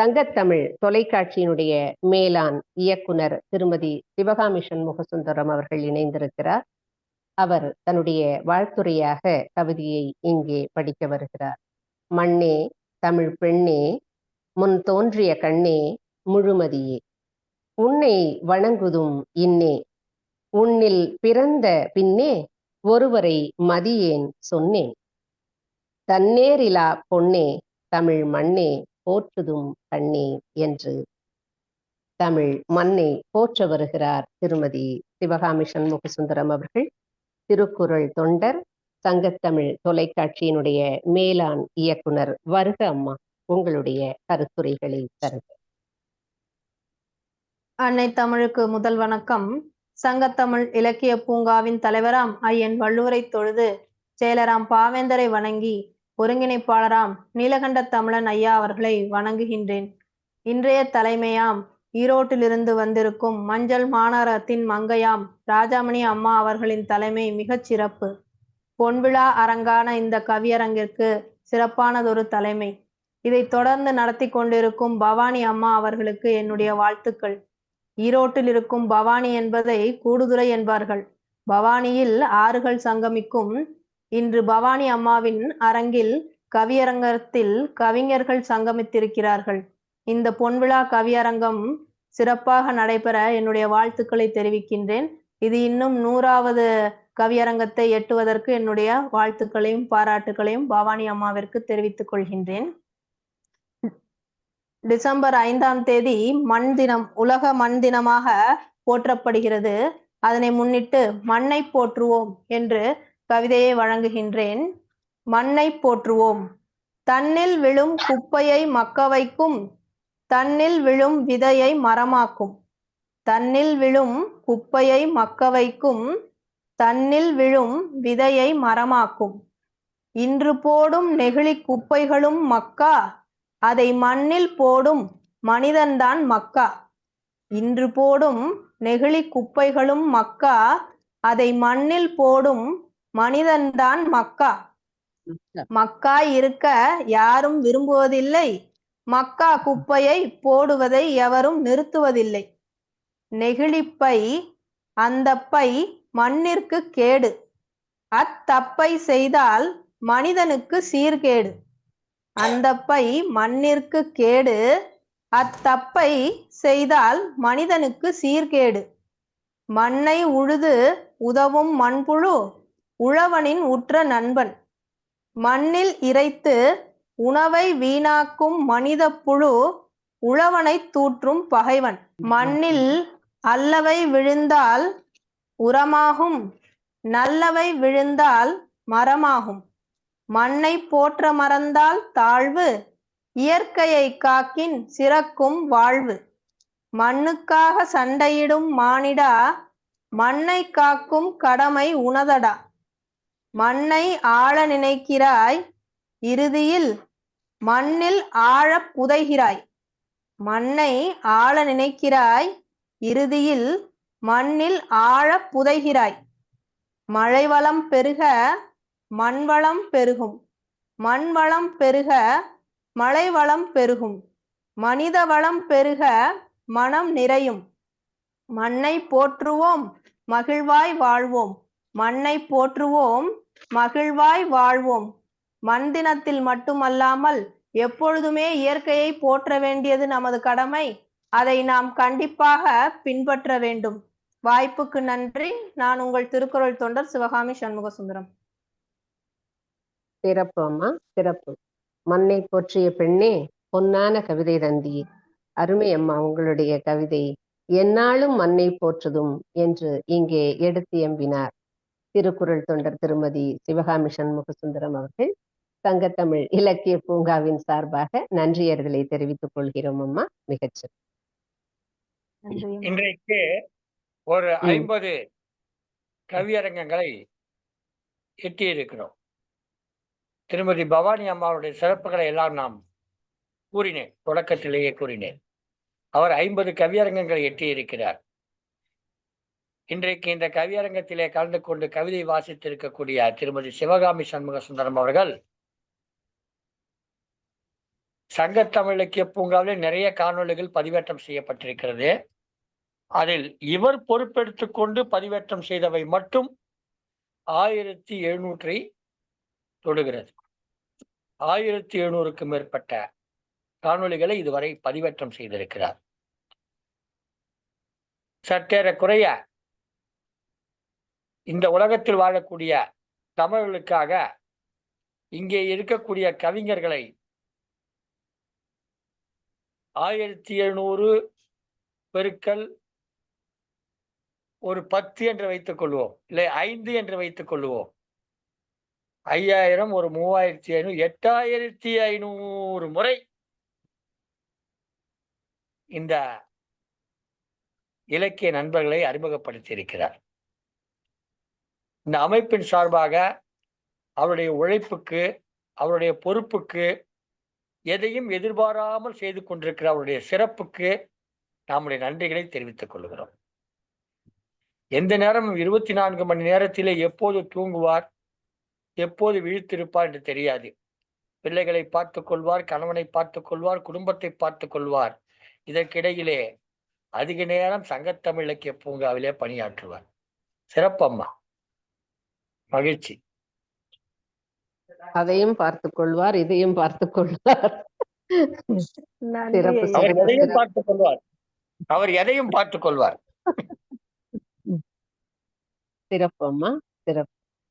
சங்கத்தமிழ் தொலைக்காட்சியினுடைய மேலாண் இயக்குனர் திருமதி சிவகாமி சண்முகசுந்தரம் அவர்கள் இணைந்திருக்கிறார். அவர் தன்னுடைய வாழ்த்துறையாக கவிதையை இங்கே படிக்க வருகிறார். மண்ணே தமிழ் பெண்ணே முன் தோன்றிய கண்ணே முழுமதியே. உன்னை வணங்குதும் இன்னே. உன்னில் பிறந்த பின்னே ஒருவரை மதியேன் சொன்னேன். தன்னேரிலா பொன்னே தமிழ் மண்ணே போற்றுதும் கண்ணே என்று தமிழ் மண்ணை போற்ற வருகிறார் திருமதி சிவகாமி சண்முக சுந்தரம் அவர்கள். திருக்குறள் தொண்டர் சங்கத்தமிழ் தொலைக்காட்சியினுடைய மேலாண் இயக்குனர். வருக அம்மா உங்களுடைய கருத்துரைகளை தருக. அன்னை தமிழுக்கு முதல் வணக்கம். சங்கத்தமிழ் இலக்கிய பூங்காவின் தலைவராம் ஐயன் வள்ளுவரை தொழுது செயலராம் பாவேந்தரை வணங்கி ஒருங்கிணைப்பாளராம் நீலகண்ட தமிழன் ஐயா அவர்களை வணங்குகின்றேன். இன்றைய தலைமையாம் ஈரோட்டிலிருந்து வந்திருக்கும் மஞ்சள் மாநகரத்தின் மங்கையாம் ராஜாமணி அம்மா அவர்களின் தலைமை மிகச் சிறப்பு. பொன்விழா அரங்கான இந்த கவியரங்கிற்கு சிறப்பானதொரு தலைமை. இதை தொடர்ந்து நடத்தி கொண்டிருக்கும் பவானி அம்மா அவர்களுக்கு என்னுடைய வாழ்த்துக்கள். ஈரோட்டில் இருக்கும் பவானி என்பதை கூடுதுறை என்பார்கள். பவானியில் ஆறுகள் சங்கமிக்கும் இன்று பவானி அம்மாவின் அரங்கில் கவியரங்கத்தில் கவிஞர்கள் சங்கமித்திருக்கிறார்கள். இந்த பொன்விழா கவியரங்கம் சிறப்பாக நடைபெற என்னுடைய வாழ்த்துக்களை தெரிவிக்கின்றேன். இது இன்னும் நூறாவது கவியரங்கத்தை எட்டுவதற்கு என்னுடைய வாழ்த்துக்களையும் பாராட்டுகளையும் பவானி அம்மாவிற்கு தெரிவித்துக் கொள்கின்றேன். டிசம்பர் ஐந்தாம் தேதி மண் தினம் உலக மண் தினமாக போற்றப்படுகிறது. அதனை முன்னிட்டு மண்ணை போற்றுவோம் என்று கவிதையை வழங்குகின்றேன். மண்ணை போற்றுவோம். தன்னில் விழும் குப்பையை மக்க வைக்கும் தன்னில் விழும் விதையை மரமாக்கும். தன்னில் விழும் குப்பையை மக்க வைக்கும் தன்னில் விழும் விதையை மரமாக்கும். இன்று போடும் நெகிழி குப்பைகளும் மக்கா? அதை மண்ணில் போடும் மனிதன்தான் மக்கா? இன்று போடும் நெகிழி குப்பைகளும் மக்கா? அதை மண்ணில் போடும் மனிதன்தான் மக்கா. மக்கா. இருக்க யாரும் விரும்புவதில்லை. மக்கா குப்பையை போடுவதை எவரும் நிறுத்துவதில்லை. நெகிழிப்பை அந்த பை மண்ணிற்கு கேடு. அத்தப்பை செய்தால் மனிதனுக்கு சீர்கேடு. அந்த பை மண்ணிற்கு கேடு. அத்தப்பை செய்தால் மனிதனுக்கு சீர்கேடு. மண்ணை உழுது உதவும் மண்புழு. உழவனின் உற்ற நண்பன். மண்ணில் இறைத்து உணவை வீணாக்கும் மனித புழு உழவனை தூற்றும் பகைவன். மண்ணில் அல்லவை விழுந்தால் உரமாகும் நல்லவை விழுந்தால் மரமாகும். மண்ணை போற்ற மறந்தால் தாழ்வு இயற்கையை காக்கின் சிறக்கும் வாழ்வு. மண்ணுக்காக சண்டையிடும் மானிடா மண்ணை காக்கும் கடமை உனதடா மண்ணை ஆழ நினைக்கிறாய் இறுதியில் மண்ணில் ஆழ புதைகிறாய். மண்ணை ஆழ நினைக்கிறாய் இறுதியில் மண்ணில் ஆழ புதைகிறாய். மழை வளம் பெருக மண் வளம் பெருகும். மண் வளம் பெருக மழை வளம் பெருகும். மனித வளம் பெருக மனம் நிறையும். மண்ணை போற்றுவோம் மகிழ்வாய் வாழ்வோம். மண்ணை போற்றுவோம் மகிழ்வாய் வாழ்வோம். மண் தினத்தில் மட்டுமல்லாமல் எப்பொழுதுமே இயற்கையை போற்ற வேண்டியது நமது கடமை. அதை நாம் கண்டிப்பாக பின்பற்ற வேண்டும். வாய்ப்புக்கு நன்றி. நான் உங்கள் திருக்குறள் தொண்டர் சிவகாமி சண்முக சுந்தரம் சிறப்பு அம்மா சிறப்பு. மண்ணை போற்றிய பெண்ணே பொன்னான கவிதை தந்தி அருமை அம்மா உங்களுடைய கவிதை என்னாலும் மண்ணை போற்றுதும் என்று இங்கே எடுத்து எம்பினார். திருக்குறள் தொண்டர் திருமதி சிவகாமி சண்முக சுந்தரம் அவர்கள் சங்கத்தமிழ் இலக்கிய பூங்காவின் சார்பாக நன்றியர்களை தெரிவித்துக் கொள்கிறோம் அம்மா. மிகச்சிறப்பு இன்றைக்கு ஒரு. ஐம்பது கவியரங்கங்களை எட்டியிருக்கிறோம். திருமதி பவானி அம்மாவுடைய சிறப்புகளை எல்லாம் நாம் கூறினேன் தொடக்கத்திலேயே கூறினேன். அவர் ஐம்பது கவியரங்கங்களை எட்டியிருக்கிறார். இன்றைக்கு இந்த கவியரங்கத்திலே கலந்து கொண்டு கவிதை வாசித்திருக்கக்கூடிய திருமதி சிவகாமி சண்முக சுந்தரம் அவர்கள் சங்கத்தமிழக்கிய பூங்காவில் பூங்காவிலே நிறைய காணொளிகள் பதிவேற்றம் செய்யப்பட்டிருக்கிறது. அதில் இவர் பொறுப்பெடுத்து கொண்டு பதிவேற்றம் செய்தவை மட்டும் ஆயிரத்தி எழுநூற்றி தொடுகிறது. ஆயிரத்தி எழுநூறுக்கும் மேற்பட்ட காணொளிகளை இதுவரை பதிவேற்றம் செய்திருக்கிறார். சற்றேறக்குறைய இந்த உலகத்தில் வாழக்கூடிய தமிழர்களுக்காக இங்கே இருக்கக்கூடிய கவிஞர்களை ஆயிரத்தி எழுநூறு பெருக்கல் ஒரு பத்து என்று வைத்துக் கொள்வோம். இல்லை ஐந்து என்று வைத்துக் கொள்வோம். ஐயாயிரம் ஒரு மூவாயிரத்தி ஐநூறு எட்டாயிரத்தி ஐநூறு முறை இந்த இலக்கிய நண்பர்களை அறிமுகப்படுத்தி இருக்கிறார் இந்த அமைப்பின் சார்பாக அவருடைய உழைப்புக்கு அவருடைய பொறுப்புக்கு எதையும் எதிர்பாராமல் செய்து கொண்டிருக்கிற அவருடைய சிறப்புக்கு நம்முடைய நன்றிகளை தெரிவித்துக் கொள்கிறோம். எந்த நேரமும் இருபத்தி நான்கு மணி நேரத்திலே எப்போது தூங்குவார் எப்போது விழித்திருப்பார் என்று தெரியாது. பிள்ளைகளை பார்த்துக் கொள்வார் கணவனை பார்த்துக் கொள்வார் குடும்பத்தை பார்த்துக் கொள்வார். இதற்கிடையிலே அதிக நேரம் சங்கத்தமிழ் இலக்கிய பூங்காவிலே பணியாற்றுவார். சிறப்பம்மா. மகிழ்ச்சி. அதையும் பார்த்துக் கொள்வார் இதையும் பார்த்துக் கொள்வார். எதையும் பார்த்துக் கொள்வார். அவர் எதையும் பார்த்துக் கொள்வார். சிறப்பு அம்மா சிறப்பு.